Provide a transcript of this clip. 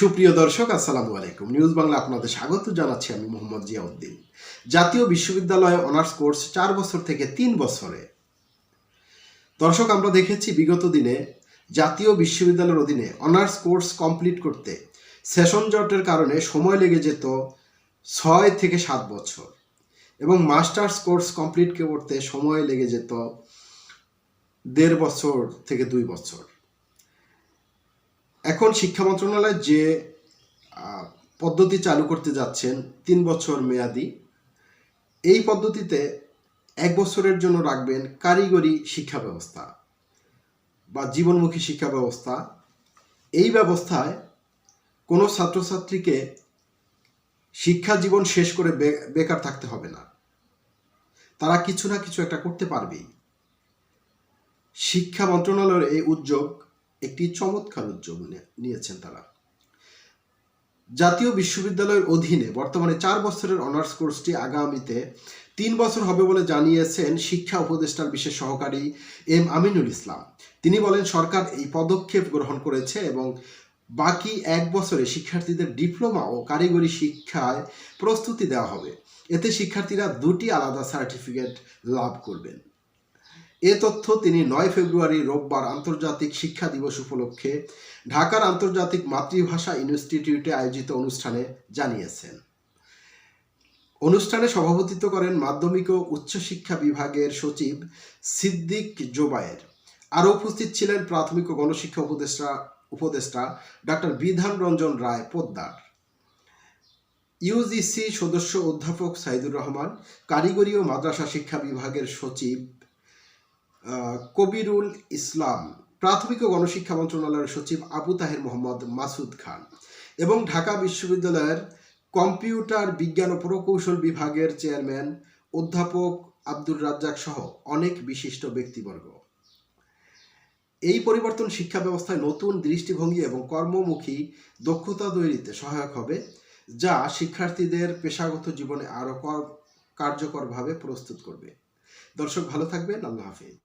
সুপ্রিয় দর্শক, আসসালামু আলাইকুম। নিউজ বাংলা আপনাদের স্বাগত জানাচ্ছি আমি মোহাম্মদ জিয়াউদ্দিন। জাতীয় বিশ্ববিদ্যালয়ে অনার্স কোর্স চার বছর থেকে তিন বছরে। দর্শক, আমরা দেখেছি বিগত দিনে জাতীয় বিশ্ববিদ্যালয়ের অধীনে অনার্স কোর্স কমপ্লিট করতে সেশন জটের কারণে সময় লেগে যেত ছয় থেকে সাত বছর এবং মাস্টার্স কোর্স কমপ্লিট করতে সময় লেগে যেত দেড় বছর থেকে দুই বছর। এখন শিক্ষা মন্ত্রণালয় যে পদ্ধতি চালু করতে যাচ্ছেন, তিন বছর মেয়াদি, এই পদ্ধতিতে এক বছরের জন্য রাখবেন কারিগরি শিক্ষা ব্যবস্থা বা জীবনমুখী শিক্ষা ব্যবস্থা। এই ব্যবস্থায় কোনো ছাত্রছাত্রীকে শিক্ষা জীবন শেষ করে বেকার থাকতে হবে না। তারা কিছু না কিছু একটা করতে পারবেই। শিক্ষা মন্ত্রণালয়ের এই উদ্যোগ একটি চমৎকার উদ্যোগ নিয়েছেন তারা। জাতীয় বিশ্ববিদ্যালয়ের অধীনে বর্তমানে চার বছরের অনার্স কোর্সটি আগামীতে তিন বছর হবে বলে জানিয়েছেন শিক্ষা উপদেষ্টার বিশেষ সহকারী এম আমিনুল ইসলাম। তিনি বলেন, সরকার এই পদক্ষেপ গ্রহণ করেছে এবং বাকি এক বছরে শিক্ষার্থীদের ডিপ্লোমা ও কারিগরি শিক্ষায় প্রস্তুতি দেওয়া হবে। এতে শিক্ষার্থীরা দুটি আলাদা সার্টিফিকেট লাভ করবেন। এ তথ্য তিনি নয় ফেব্রুয়ারি রোববার আন্তর্জাতিক শিক্ষা দিবস উপলক্ষে ঢাকার আন্তর্জাতিক মাতৃভাষা ইনস্টিটিউটে আয়োজিত অনুষ্ঠানে জানিয়েছেন। অনুষ্ঠানে সভাপতিত্ব করেন মাধ্যমিক ও উচ্চশিক্ষা বিভাগের সচিব সিদ্দিক জোবায়ের। আরও উপস্থিত ছিলেন প্রাথমিক ও গণশিক্ষা উপদেষ্টা উপদেষ্টা ডক্টর বিধান রঞ্জন রায় পোদ্দার। ইউজিসি সদস্য অধ্যাপক সাইদুর রহমান, কারিগরি ও মাদ্রাসা শিক্ষা বিভাগের সচিব কবিরুল ইসলাম, প্রাথমিক ও গণশিক্ষা মন্ত্রণালয়ের সচিব আবু তাহের মোহাম্মদ মাসুদ খান এবং ঢাকা বিশ্ববিদ্যালয়ের কম্পিউটার বিজ্ঞান ও প্রকৌশল বিভাগের চেয়ারম্যান অধ্যাপক আব্দুর রাজ্জাক সহ অনেক বিশিষ্ট ব্যক্তিবর্গ। এই পরিবর্তন শিক্ষা ব্যবস্থায় নতুন দৃষ্টিভঙ্গি এবং কর্মমুখী দক্ষতা তৈরিতে সহায়ক হবে, যা শিক্ষার্থীদের পেশাগত জীবনে আরও কার্যকরভাবে প্রস্তুত করবে। দর্শক ভালো থাকবেন, আল্লাহ হাফিজ।